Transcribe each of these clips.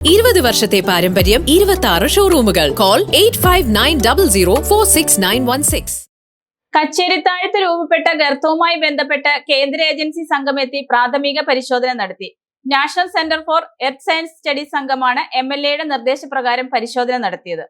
ഇരുപത് വർഷത്തെ പാരമ്പര്യം ഇരുപത്തി ആറ് ഷോറൂമുകൾ call eight five nine double zero four six nine one six കച്ചേരിത്താഴത്ത് രൂപപ്പെട്ട ഗർത്തവുമായി ബന്ധപ്പെട്ട് കേന്ദ്ര ഏജൻസി സംഘം എത്തി പ്രാഥമിക പരിശോധന നടത്തി. National Centre for Earth Science Studies സംഘമാണ് എം എൽ എയുടെ നിർദ്ദേശപ്രകാരം പരിശോധന നടത്തിയത്.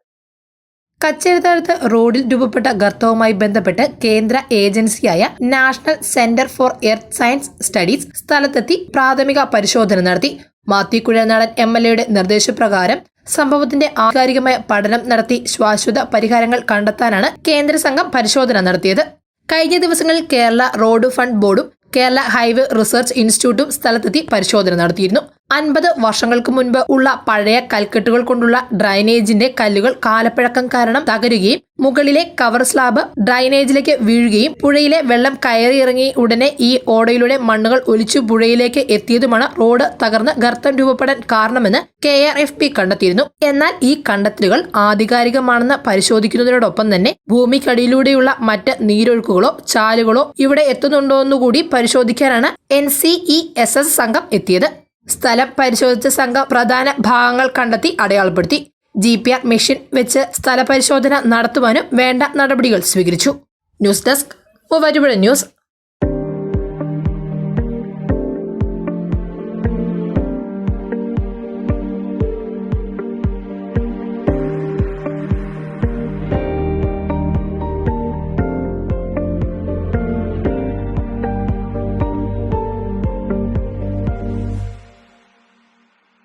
കച്ചേരിത്താഴത്ത് റോഡിൽ രൂപപ്പെട്ട ഗർത്തവുമായി ബന്ധപ്പെട്ട് കേന്ദ്ര ഏജൻസിയായ National Centre for Earth Science Studies സ്ഥലത്തെത്തി പ്രാഥമിക പരിശോധന നടത്തി. മാത്യു കുഴനാടൻ എം എൽ എയുടെ നിർദ്ദേശപ്രകാരം സംഭവത്തിന്റെ ആധികാരികമായ പഠനം നടത്തി ശാശ്വത പരിഹാരങ്ങൾ കണ്ടെത്താനാണ് കേന്ദ്ര സംഘം പരിശോധന നടത്തിയത്. കഴിഞ്ഞ ദിവസങ്ങളിൽ കേരള റോഡ് ഫണ്ട് ബോർഡും കേരള ഹൈവേ റിസർച്ച് ഇൻസ്റ്റിറ്റ്യൂട്ടും സ്ഥലത്തെത്തി പരിശോധന നടത്തിയിരുന്നു. അൻപത് വർഷങ്ങൾക്ക് മുൻപ് ഉള്ള പഴയ കൽക്കെട്ടുകൾ കൊണ്ടുള്ള ഡ്രൈനേജിന്റെ കല്ലുകൾ കാലപ്പഴക്കം കാരണം തകരുകയും മുകളിലെ കവർ സ്ലാബ് ഡ്രൈനേജിലേക്ക് വീഴുകയും പുഴയിലെ വെള്ളം കയറിയിറങ്ങി ഉടനെ ഈ ഓടയിലൂടെ മണ്ണുകൾ ഒലിച്ചു പുഴയിലേക്ക് എത്തിയതുമാണ് റോഡ് തകർന്ന് ഗർത്തം രൂപപ്പെടാൻ കാരണമെന്ന് കെ ആർ എഫ് പി കണ്ടെത്തിയിരുന്നു. എന്നാൽ ഈ കണ്ടെത്തലുകൾ ആധികാരികമാണെന്ന് പരിശോധിക്കുന്നതിനോടൊപ്പം തന്നെ ഭൂമിക്കടിയിലൂടെയുള്ള മറ്റ് നീരൊഴുക്കുകളോ ചാലുകളോ ഇവിടെ എത്തുന്നുണ്ടോ എന്നുകൂടി പരിശോധിക്കാനാണ് N C E S S സംഘം എത്തിയത്. സ്ഥലം പരിശോധിച്ച സംഘം പ്രധാന ഭാഗങ്ങൾ കണ്ടെത്തി അടയാളപ്പെടുത്തി. ജി പി ആർ മെഷീൻ വെച്ച് സ്ഥലപരിശോധന നടത്തുവാനും വേണ്ട നടപടികൾ സ്വീകരിച്ചു. News desk Muvattupuzha news.